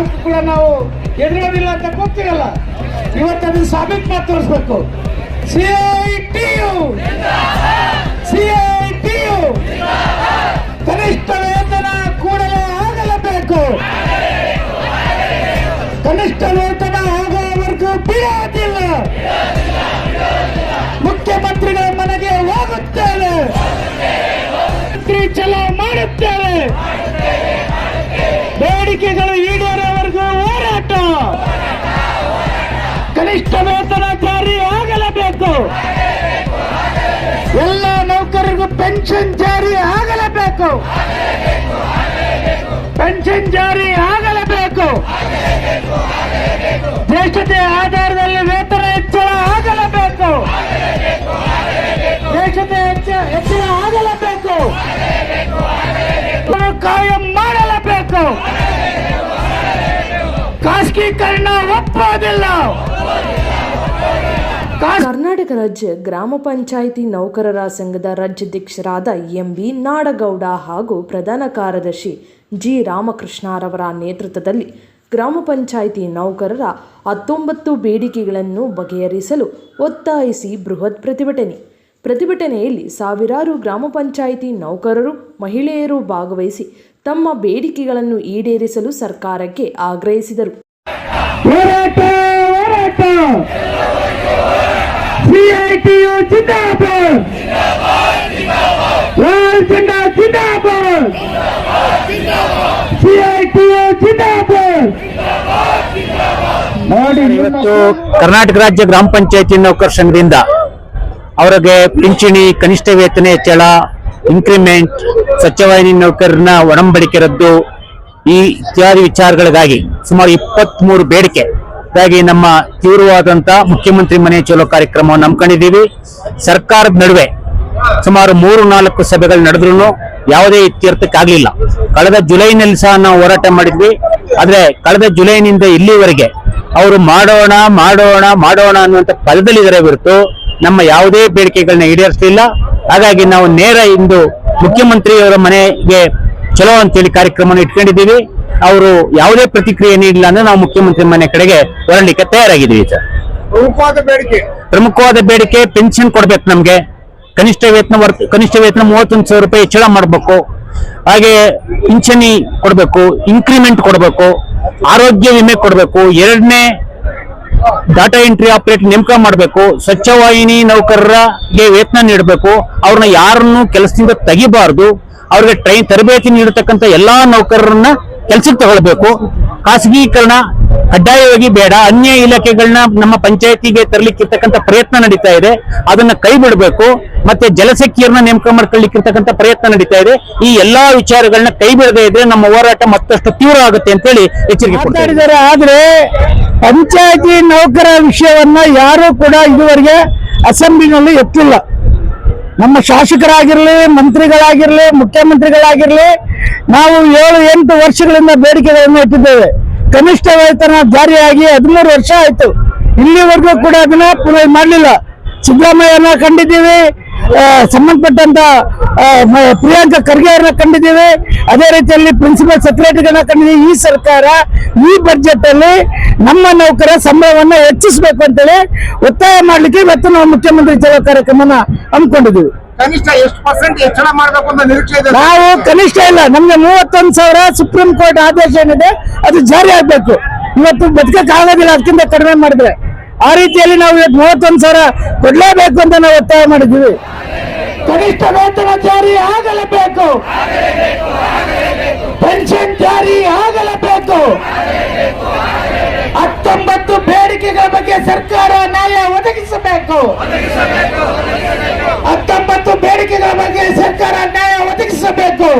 ಯಾವತ್ತೂ ಕೂಡ ನಾವು ಎದುರೋದಿಲ್ಲ ಅಂತ ಗೊತ್ತಿರಲ್ಲ. ಇವತ್ತು ಅದನ್ನು ಸಾಬೀತು ಮಾಡಿ ತೋರಿಸ್ಬೇಕು. C I T C I T U ಕನಿಷ್ಠ ವೇತನ ಕೂಡಲೇ ಆಗಲೇಬೇಕು. ಕನಿಷ್ಠ ವೇತನ ಆಗುವವರೆಗೂ ಬಿಡೋದಿಲ್ಲ. ಮುಖ್ಯಮಂತ್ರಿಗಳ ಮನೆಗೆ ಹೋಗುತ್ತೇವೆ. ಚಲೋ ಮಾಡುತ್ತೇವೆ. ಪೆನ್ಷನ್ ಜಾರಿ ಆಗಲೇಬೇಕು. ಪೆನ್ಷನ್ ಜಾರಿ ಆಗಲೇಬೇಕು. ದೇಶದ ಆಧಾರದಲ್ಲಿ ವೇತನ ಹೆಚ್ಚಳ ಆಗಲೇಬೇಕು. ಹೆಚ್ಚ, ಹೆಚ್ಚಳ ಆಗಲೇಬೇಕು. ಕಾಯಂ ಮಾಡಲೇಬೇಕು. ಖಾಸಗೀಕರಣ ಒಪ್ಪೋದಿಲ್ಲ. ಕರ್ನಾಟಕ ರಾಜ್ಯ ಗ್ರಾಮ ಪಂಚಾಯಿತಿ ನೌಕರರ ಸಂಘದ ರಾಜ್ಯಾಧ್ಯಕ್ಷರಾದ ಎಂ ಬಿ ನಾಡಗೌಡ ಹಾಗೂ ಪ್ರಧಾನ ಕಾರ್ಯದರ್ಶಿ ಜಿ ರಾಮಕೃಷ್ಣರವರ ನೇತೃತ್ವದಲ್ಲಿ ಗ್ರಾಮ ಪಂಚಾಯಿತಿ ನೌಕರರ ಹತ್ತೊಂಬತ್ತು ಬೇಡಿಕೆಗಳನ್ನು ಬಗೆಹರಿಸಲು ಒತ್ತಾಯಿಸಿ ಬೃಹತ್ ಪ್ರತಿಭಟನೆ. ಪ್ರತಿಭಟನೆಯಲ್ಲಿ ಸಾವಿರಾರು ಗ್ರಾಮ ಪಂಚಾಯಿತಿ ನೌಕರರು ಮಹಿಳೆಯರು ಭಾಗವಹಿಸಿ ತಮ್ಮ ಬೇಡಿಕೆಗಳನ್ನು ಈಡೇರಿಸಲು ಸರ್ಕಾರಕ್ಕೆ ಆಗ್ರಹಿಸಿದರು. ಸಿಐಟಿಯು ಜಿಂದಾಬಾದ್ ಲಾಲ್ ಜೆಂಡಾ ಜಿಂದಾಬಾದ್ ಸಿಐಟಿಯು ಜಿಂದಾಬಾದ್ ನೋಡಿ ಇವತ್ತು ಕರ್ನಾಟಕ ರಾಜ್ಯ ಗ್ರಾಮ ಪಂಚಾಯತಿ ನೌಕರ ಸಂಘದಿಂದ ಅವರಿಗೆ ಪಿಂಚಣಿ ಕನಿಷ್ಠ ವೇತನ ಹೆಚ್ಚಳ ಇನ್ಕ್ರಿಮೆಂಟ್ ಸ್ವಚ್ಛವಾಹಿನಿ ನೌಕರರನ್ನ ಒಡಂಬಡಿಕೆ ರದ್ದು ಈ ಇತ್ಯಾದಿ ವಿಚಾರಗಳಿಗಾಗಿ ಸುಮಾರು ಇಪ್ಪತ್ತ್ ಮೂರು ಬೇಡಿಕೆ ಗಾಗಿ ನಮ್ಮ ತೀವ್ರವಾದಂತ ಮುಖ್ಯಮಂತ್ರಿ ಮನೆ ಚಲೋ ಕಾರ್ಯಕ್ರಮವನ್ನು ಹಮ್ಮಿಕೊಂಡಿದ್ದೀವಿ. ಸರ್ಕಾರದ ನಡುವೆ ಸುಮಾರು ಮೂರು ನಾಲ್ಕು ಸಭೆಗಳು ನಡೆದ್ರು ಯಾವುದೇ ಇತ್ಯರ್ಥಕ್ಕಾಗಲಿಲ್ಲ ಕಳೆದ ಜುಲೈನಲ್ಲಿ ಸಹ ನಾವು ಹೋರಾಟ ಮಾಡಿದ್ವಿ. ಆದ್ರೆ ಕಳೆದ ಜುಲೈನಿಂದ ಇಲ್ಲಿವರೆಗೆ ಅವರು ಮಾಡೋಣ ಮಾಡೋಣ ಮಾಡೋಣ ಅನ್ನುವಂತ ಪದದಲ್ಲಿದ್ದಾರೆ ಹೊರತು ನಮ್ಮ ಯಾವುದೇ ಬೇಡಿಕೆಗಳನ್ನ ಈಡೇರಿಸಲಿಲ್ಲ. ಹಾಗಾಗಿ ನಾವು ನೇರ ಇಂದು ಮುಖ್ಯಮಂತ್ರಿಯವರ ಮನೆಗೆ ಚಲೋ ಅಂತೇಳಿ ಕಾರ್ಯಕ್ರಮವನ್ನು ಇಟ್ಕೊಂಡಿದ್ದೀವಿ. ಅವರು ಯಾವುದೇ ಪ್ರತಿಕ್ರಿಯೆ ನೀಡಿಲ್ಲ ಅಂದ್ರೆ ನಾವು ಮುಖ್ಯಮಂತ್ರಿ ಮನೆ ಕಡೆಗೆ ಹೊರಡಲಿಕ್ಕೆ ತಯಾರಾಗಿದ್ದೀವಿ ಸರ್. ಪ್ರಮುಖವಾದ ಬೇಡಿಕೆ. ಪ್ರಮುಖವಾದ ಬೇಡಿಕೆ ಪೆನ್ಷನ್ ಕೊಡ್ಬೇಕು ನಮ್ಗೆ. ಕನಿಷ್ಠ ವೇತನ ವರ್ತ ಕನಿಷ್ಠ ವೇತನ ಮೂವತ್ತೊಂದು ಸಾವಿರ ರೂಪಾಯಿ ಹೆಚ್ಚಳ ಮಾಡಬೇಕು. ಹಾಗೆ ಪಿಂಚಣಿ ಕೊಡಬೇಕು ಇನ್ಕ್ರಿಮೆಂಟ್ ಕೊಡಬೇಕು ಆರೋಗ್ಯ ವಿಮೆ ಕೊಡಬೇಕು ಎರಡನೇ ಡಾಟಾ ಎಂಟ್ರಿ ಆಪರೇಟ್ ನೇಮಕ ಮಾಡಬೇಕು ಸ್ವಚ್ಛವಾಹಿನಿ ನೌಕರರಿಗೆ ವೇತನ ನೀಡಬೇಕು ಅವ್ರನ್ನ ಯಾರನ್ನು ಕೆಲಸದಿಂದ ತೆಗಿಬಾರ್ದು ಅವ್ರಿಗೆ ಟ್ರೈನ್ ತರಬೇತಿ ನೀಡತಕ್ಕಂತ ಎಲ್ಲಾ ನೌಕರರನ್ನ ಕೆಲಸಕ್ಕೆ ತಗೊಳ್ಬೇಕು. ಖಾಸಗೀಕರಣ ಕಡ್ಡಾಯವಾಗಿ ಬೇಡ. ಅನ್ಯ ಇಲಾಖೆಗಳನ್ನ ನಮ್ಮ ಪಂಚಾಯತಿಗೆ ತರಲಿಕ್ಕಿರ್ತಕ್ಕಂಥ ಪ್ರಯತ್ನ ನಡೀತಾ ಇದೆ. ಅದನ್ನ ಕೈ ಬಿಡಬೇಕು ಮತ್ತೆ ಜಲಸಖಿಯರನ್ನ ನೇಮಕ ಮಾಡ್ಕೊಳ್ಳಿಕ್ಕಿರ್ತಕ್ಕಂಥ ಪ್ರಯತ್ನ ನಡೀತಾ ಇದೆ. ಈ ಎಲ್ಲಾ ವಿಚಾರಗಳನ್ನ ಕೈ ಬಿಡದೇ ಇದ್ರೆ ನಮ್ಮ ಹೋರಾಟ ಮತ್ತಷ್ಟು ತೀವ್ರ ಆಗುತ್ತೆ ಅಂತೇಳಿ ಎಚ್ಚರಿಕೆ ಕೊಡ್ತಾರೆ. ಆದ್ರೆ ಪಂಚಾಯತಿ ನೌಕರ ವಿಷಯವನ್ನ ಯಾರು ಕೂಡ ಇದುವರೆಗೆ ಅಸೆಂಬ್ಲಿನಲ್ಲಿ ಎತ್ತಿಲ್ಲ. ನಮ್ಮ ಶಾಸಕರಾಗಿರ್ಲಿ, ಮಂತ್ರಿಗಳಾಗಿರ್ಲಿ, ಮುಖ್ಯಮಂತ್ರಿಗಳಾಗಿರ್ಲಿ ನಾವು ಏಳು, ಎಂಟು ವರ್ಷಗಳಿಂದ ಬೇಡಿಕೆಗಳನ್ನು ಇಟ್ಟಿದ್ದೇವೆ. ಕನಿಷ್ಠ ವೇತನ ಜಾರಿಯಾಗಿ ಹದಿಮೂರು ವರ್ಷ ಆಯ್ತು. ಇಲ್ಲಿವರೆಗೂ ಕೂಡ ಅದನ್ನ ಪುನಃ ಮಾಡಲಿಲ್ಲ. ಸಿದ್ದರಾಮಯ್ಯನ ಕಂಡಿದ್ದೀವಿ ಸಂಬಂಧಪಟ್ಟಂತ ಪ್ರಿಯಾಂಕಾ ಖರ್ಗೆ ಅವರನ್ನ ಕಂಡಿದ್ದೀವಿ. ಅದೇ ರೀತಿಯಲ್ಲಿ ಪ್ರಿನ್ಸಿಪಲ್ ಸೆಕ್ರೆಟರಿಗಳನ್ನ ಕಂಡಿದ್ದೀವಿ. ಈ ಸರ್ಕಾರ ಈ ಬಜೆಟ್ ಅಲ್ಲಿ ನಮ್ಮ ನೌಕರ ಸಂಬಳವನ್ನ ಹೆಚ್ಚಿಸಬೇಕು ಅಂತೇಳಿ ಒತ್ತಾಯ ಮಾಡ್ಲಿಕ್ಕೆ ಇವತ್ತು ನಾವು ಮುಖ್ಯಮಂತ್ರಿ ಸೇವಾ ಕಾರ್ಯಕ್ರಮನ ಹಮ್ಮಿಕೊಂಡಿದ್ದೀವಿ. ಕನಿಷ್ಠ ಎಷ್ಟು ಪರ್ಸೆಂಟ್ ಹೆಚ್ಚಳ ಮಾಡಬೇಕು ಅಂತ ನಿರೀಕ್ಷೆ ಇದೆ? ನಾವು ಕನಿಷ್ಠ ಇಲ್ಲ ನಮ್ಗೆ ಮೂವತ್ತೊಂದು ಸಾವಿರ ಸುಪ್ರೀಂ ಕೋರ್ಟ್ ಆದೇಶ ಏನಿದೆ ಅದು ಜಾರಿ ಆಗ್ಬೇಕು. ಇವತ್ತು ಬದುಕಕ್ಕೆ ಆಗೋದಿಲ್ಲ ಅದಕ್ಕಿಂತ ಕಡಿಮೆ ಮಾಡಿದ್ರೆ. ಆ ರೀತಿಯಲ್ಲಿ ನಾವು ಇವತ್ತು ಮೂವತ್ತೊಂದು ಸಾವಿರ ಕೊಡ್ಲೇಬೇಕು ಅಂತ ನಾವು ಒತ್ತಾಯ ಮಾಡಿದ್ದೀವಿ. ಕನಿಷ್ಠ ವೇತನ ಜಾರಿ ಆಗಲೇಬೇಕು. ಪೆನ್ಷನ್ ಜಾರಿ ಆಗಲೇಬೇಕು. ಹತ್ತೊಂಬತ್ತು ಬೇಡಿಕೆಗಳ ಬಗ್ಗೆ ಸರ್ಕಾರ ನ್ಯಾಯ ಒದಗಿಸಬೇಕು. ಬಗ್ಗೆ ಸರ್ಕಾರ ನ್ಯಾಯ ಒದಗಿಸಬೇಕು.